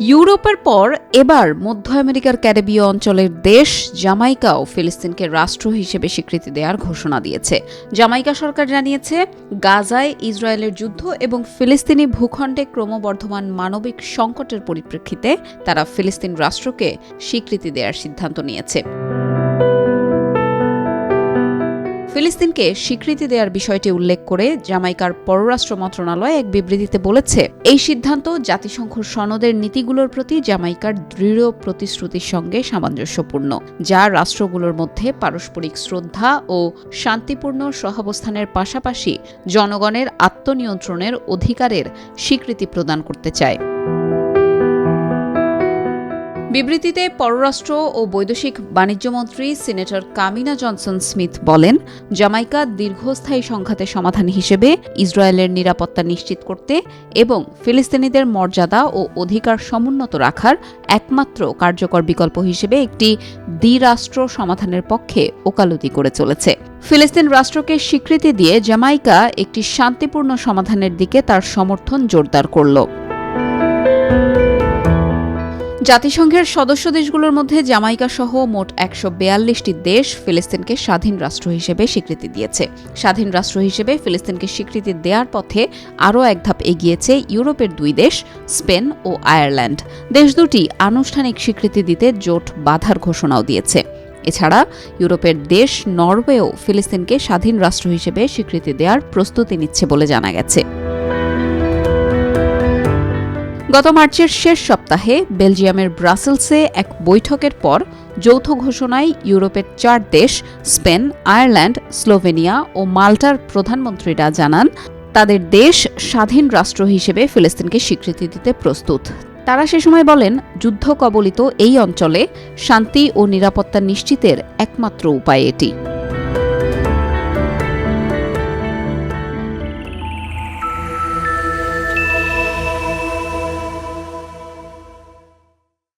ইউরোপের পর এবার মধ্য আমেরিকার ক্যারেবীয় অঞ্চলের দেশ জামাইকাও ফিলিস্তিনকে রাষ্ট্র হিসেবে স্বীকৃতি দেওয়ার ঘোষণা দিয়েছে। জামাইকা সরকার জানিয়েছে, গাজায় ইসরায়েলের যুদ্ধ এবং ফিলিস্তিনি ভূখণ্ডে ক্রমবর্ধমান মানবিক সংকটের পরিপ্রেক্ষিতে তারা ফিলিস্তিন রাষ্ট্রকে স্বীকৃতি দেওয়ার সিদ্ধান্ত নিয়েছে। ফিলিস্তিনকে স্বীকৃতি দেওয়ার বিষয়টি উল্লেখ করে জামাইকার পররাষ্ট্র মন্ত্রণালয় এক বিবৃতিতে বলেছে, এই সিদ্ধান্ত জাতিসংঘ সনদের নীতিগুলোর প্রতি জামাইকার দৃঢ় প্রতিশ্রুতির সঙ্গে সামঞ্জস্যপূর্ণ, যা রাষ্ট্রগুলোর মধ্যে পারস্পরিক শ্রদ্ধা ও শান্তিপূর্ণ সহাবস্থানের পাশাপাশি জনগণের আত্মনিয়ন্ত্রণের অধিকারের স্বীকৃতি প্রদান করতে চায়। বিবৃতিতে পররাষ্ট্র ও বৈদেশিক বাণিজ্যমন্ত্রী সিনেটর কামিনা জনসন স্মিথ বলেন, জামাইকা দীর্ঘস্থায়ী সংঘাতের সমাধান হিসেবে ইসরায়েলের নিরাপত্তা নিশ্চিত করতে এবং ফিলিস্তিনিদের মর্যাদা ও অধিকার সমুন্নত রাখার একমাত্র কার্যকর বিকল্প হিসেবে একটি দ্বিরাষ্ট্র সমাধানের পক্ষে ওকালতি করে চলেছে। ফিলিস্তিন রাষ্ট্রকে স্বীকৃতি দিয়ে জামাইকা একটি শান্তিপূর্ণ সমাধানের দিকে তার সমর্থন জোরদার করল। জাতিসংঘের সদস্য দেশগুলোর মধ্যে জামাইকা সহ মোট একশো বেয়াল্লিশটি দেশ ফিলিস্তিনকে স্বাধীন রাষ্ট্র হিসেবে স্বীকৃতি দিয়েছে। স্বাধীন রাষ্ট্র হিসেবে ফিলিস্তিনকে স্বীকৃতি দেওয়ার পথে আরও এক ধাপ এগিয়েছে ইউরোপের দুই দেশ, স্পেন ও আয়ারল্যান্ড। দেশ দুটি আনুষ্ঠানিক স্বীকৃতি দিতে জোট বাধার ঘোষণাও দিয়েছে। এছাড়া ইউরোপের দেশ নরওয়েও ফিলিস্তিনকে স্বাধীন রাষ্ট্র হিসেবে স্বীকৃতি দেওয়ার প্রস্তুতি নিচ্ছে বলে জানা গেছে। গত মার্চের শেষ সপ্তাহে বেলজিয়ামের ব্রাসেলসে এক বৈঠকের পর যৌথ ঘোষণায় ইউরোপের চার দেশ, স্পেন, আয়ারল্যান্ড, স্লোভেনিয়া ও মাল্টার প্রধানমন্ত্রীরা জানান, তাদের দেশ স্বাধীন রাষ্ট্র হিসেবে ফিলিস্তিনকে স্বীকৃতি দিতে প্রস্তুত। তারা সে সময় বলেন, যুদ্ধ কবলিত এই অঞ্চলে শান্তি ও নিরাপত্তা নিশ্চিতের একমাত্র উপায় এটি।